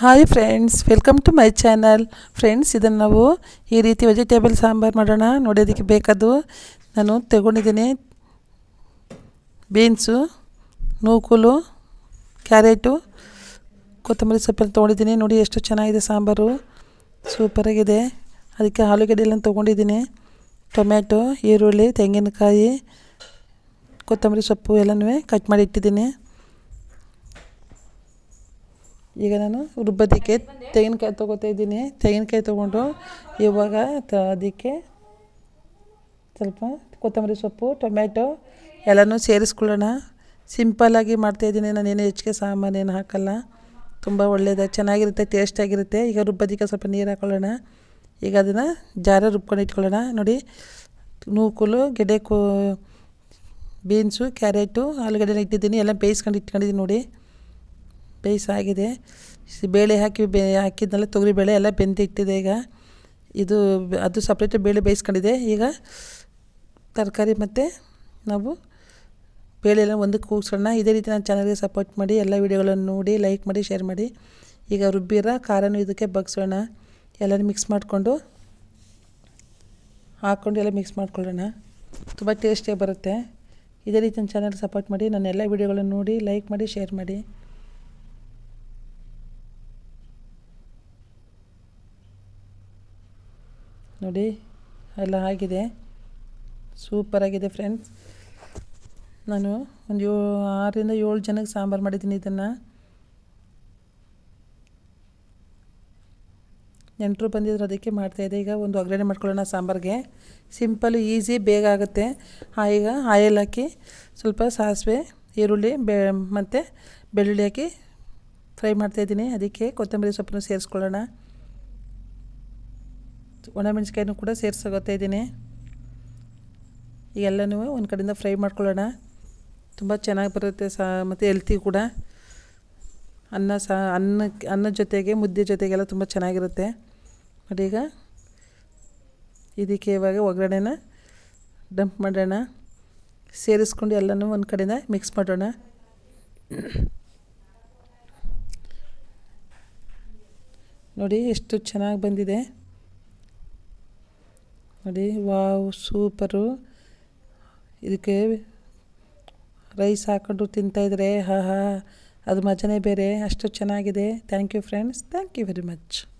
Hi friends welcome to my channel friends ಇದನ್ನು ನಾವು ಈ ರೀತಿ ವೆಜಿಟೇಬಲ್ ಸಾಂಬಾರು ಮಾಡೋಣ. ನೋಡೋದಕ್ಕೆ ನಾನು ತಗೊಂಡಿದ್ದೀನಿ ಬೀನ್ಸು ನೂಕುಲು, ಕ್ಯಾರೆಟು, ಕೊತ್ತಂಬರಿ ಸೊಪ್ಪಲ್ಲಿ ತೊಗೊಂಡಿದ್ದೀನಿ. ನೋಡಿ ಎಷ್ಟು ಚೆನ್ನಾಗಿದೆ ಸಾಂಬಾರು. ಸೂಪರಾಗಿದೆ ಅದಕ್ಕೆ ಆಲೂಗಡ್ಡೆಲ್ಲ ತೊಗೊಂಡಿದ್ದೀನಿ. ಟೊಮ್ಯಾಟೊ, ಈರುಳ್ಳಿ, ತೆಂಗಿನಕಾಯಿ, ಕೊತ್ತಂಬರಿ ಸೊಪ್ಪು ಎಲ್ಲನೂ ಕಟ್ ಮಾಡಿ ಇಟ್ಟಿದ್ದೀನಿ. ಈಗ ನಾನು ರುಬ್ಬೋದಕ್ಕೆ ತೆಂಗಿನಕಾಯಿ ತೊಗೋತಾ ಇದ್ದೀನಿ. ತೆಂಗಿನಕಾಯಿ ತೊಗೊಂಡು ಇವಾಗ ತ ಅದಕ್ಕೆ ಸ್ವಲ್ಪ ಕೊತ್ತಂಬರಿ ಸೊಪ್ಪು, ಟೊಮ್ಯಾಟೊ ಎಲ್ಲನೂ ಸೇರಿಸ್ಕೊಳ್ಳೋಣ. ಸಿಂಪಲ್ಲಾಗಿ ಮಾಡ್ತಾಯಿದ್ದೀನಿ ನಾನೇನು ಹೆಚ್ಚಿಗೆ ಸಾಮಾನೇನು ಹಾಕಲ್ಲ. ತುಂಬ ಒಳ್ಳೆಯದು ಚೆನ್ನಾಗಿರುತ್ತೆ ಟೇಸ್ಟಾಗಿರುತ್ತೆ ಈಗ ರುಬ್ಬೋದಕ್ಕೆ ಸ್ವಲ್ಪ ನೀರು ಹಾಕ್ಕೊಳ್ಳೋಣ ಈಗ ಅದನ್ನು ಜಾರ ರುಬ್ಕೊಂಡು ಇಟ್ಕೊಳ್ಳೋಣ. ನೋಡಿ, ನೂಕುಲು, ಗೆಡ್ಡೆ ಕೋ, ಬೀನ್ಸು, ಕ್ಯಾರೆಟು, ಆಲೂಗಡ್ಡೆನ ಇಟ್ಟಿದ್ದೀನಿ. ಎಲ್ಲ ಬೇಯಿಸ್ಕೊಂಡು ಇಟ್ಕೊಂಡಿದ್ದೀನಿ ನೋಡಿ. ಬೇಯಿಸಾಗಿದೆ. ಬೇಳೆ ಹಾಕಿ, ಬೇ, ಹಾಕಿದ್ನಲ್ಲ ತೊಗರಿಬೇಳೆ ಎಲ್ಲ ಬೆಂದಿಟ್ಟಿದೆ ಈಗ. ಇದು ಅದು ಸಪ್ರೇಟ್ ಬೇಳೆ ಬೇಯಿಸ್ಕೊಂಡಿದೆ. ಈಗ ತರಕಾರಿ ಮತ್ತು ನಾವು ಬೇಳೆ ಎಲ್ಲ ಒಂದಕ್ಕೆ ಕೂಗ್ಸೋಣ. ಇದೇ ರೀತಿ ನಾನು ಚಾನಲ್ಗೆ ಸಪೋರ್ಟ್ ಮಾಡಿ, ಎಲ್ಲ ವೀಡಿಯೋಗಳನ್ನು ನೋಡಿ ಲೈಕ್ ಮಾಡಿ ಶೇರ್ ಮಾಡಿ. ಈಗ ರುಬ್ಬಿರ ಖಾರನೂ ಇದಕ್ಕೆ ಬಗ್ಸೋಣ. ಎಲ್ಲನೂ ಮಿಕ್ಸ್ ಮಾಡಿಕೊಂಡು ಹಾಕ್ಕೊಂಡು ಎಲ್ಲ ಮಿಕ್ಸ್ ಮಾಡ್ಕೊಳ್ಳೋಣ. ತುಂಬ ಟೇಸ್ಟಿಯಾಗಿ ಬರುತ್ತೆ. ಇದೇ ರೀತಿ ನನ್ನ ಚಾನಲ್ ಸಪೋರ್ಟ್ ಮಾಡಿ, ನನ್ನ ಎಲ್ಲ ವೀಡಿಯೋಗಳನ್ನು ನೋಡಿ ಲೈಕ್ ಮಾಡಿ ಶೇರ್ ಮಾಡಿ. ನೋಡಿ, ಎಲ್ಲ ಆಗಿದೆ. ಸೂಪರಾಗಿದೆ ಫ್ರೆಂಡ್ಸ್ ನಾನು ಒಂದು ಯೋ, ಆರರಿಂದ ಏಳು ಜನಕ್ಕೆ ಸಾಂಬಾರು ಮಾಡಿದ್ದೀನಿ ಇದನ್ನು. ನೆಂಟರು ಬಂದಿದ್ರು, ಅದಕ್ಕೆ ಮಾಡ್ತಾಯಿದ್ದೆ ಈಗ ಒಂದು ಒಗ್ಗರಣೆ ಮಾಡ್ಕೊಳ್ಳೋಣ ಸಾಂಬಾರಿಗೆ. ಸಿಂಪಲ್ ಈಸಿ ಬೇಗ ಆಗುತ್ತೆ. ಈಗ ಆಯಿಲ್ ಹಾಕಿ ಸ್ವಲ್ಪ ಸಾಸಿವೆ, ಈರುಳ್ಳಿ, ಬೆ, ಮತ್ತು ಬೆಳ್ಳುಳ್ಳಿ ಹಾಕಿ ಫ್ರೈ ಮಾಡ್ತಾಯಿದ್ದೀನಿ ಅದಕ್ಕೆ ಕೊತ್ತಂಬರಿ ಸೊಪ್ಪನ್ನು ಸೇರಿಸ್ಕೊಳ್ಳೋಣ. ಒಣಮೆಣ್ಸಿಕಾಯಿನೂ ಕೂಡ ಸೇರಿಸೋಗೋತಾ ಇದ್ದೀನಿ ಎಲ್ಲನೂ ಒಂದು ಕಡೆಯಿಂದ ಫ್ರೈ ಮಾಡ್ಕೊಳ್ಳೋಣ. ತುಂಬ ಚೆನ್ನಾಗಿ ಬರುತ್ತೆ ಸಾ, ಮತ್ತು ಹೆಲ್ತಿ ಕೂಡ. ಅನ್ನ ಸಹ ಅನ್ನಕ್ಕೆ ಅನ್ನದ ಜೊತೆಗೆ ಮುದ್ದೆ ಜೊತೆಗೆಲ್ಲ ತುಂಬ ಚೆನ್ನಾಗಿರುತ್ತೆ. ನೋಡಿ ಈಗ ಇದಕ್ಕೆ ಇವಾಗ ಒಗ್ಗರಣೆನ ಡಂಪ್ ಮಾಡೋಣ. ಸೇರಿಸ್ಕೊಂಡು ಎಲ್ಲನೂ ಒಂದು ಕಡೆಯಿಂದ ಮಿಕ್ಸ್ ಮಾಡೋಣ. ನೋಡಿ ಎಷ್ಟು ಚೆನ್ನಾಗಿ ಬಂದಿದೆ. ನೋಡಿ, ವಾವ್, ಸೂಪರು. ಇದಕ್ಕೆ ರೈಸ್ ಹಾಕ್ಕೊಂಡು ತಿಂತಾಯಿದ್ರೆ ಹಾ ಹಾ, ಅದು ಮಜನೇ ಬೇರೆ, ಅಷ್ಟು ಚೆನ್ನಾಗಿದೆ. Thank you friends thank you very much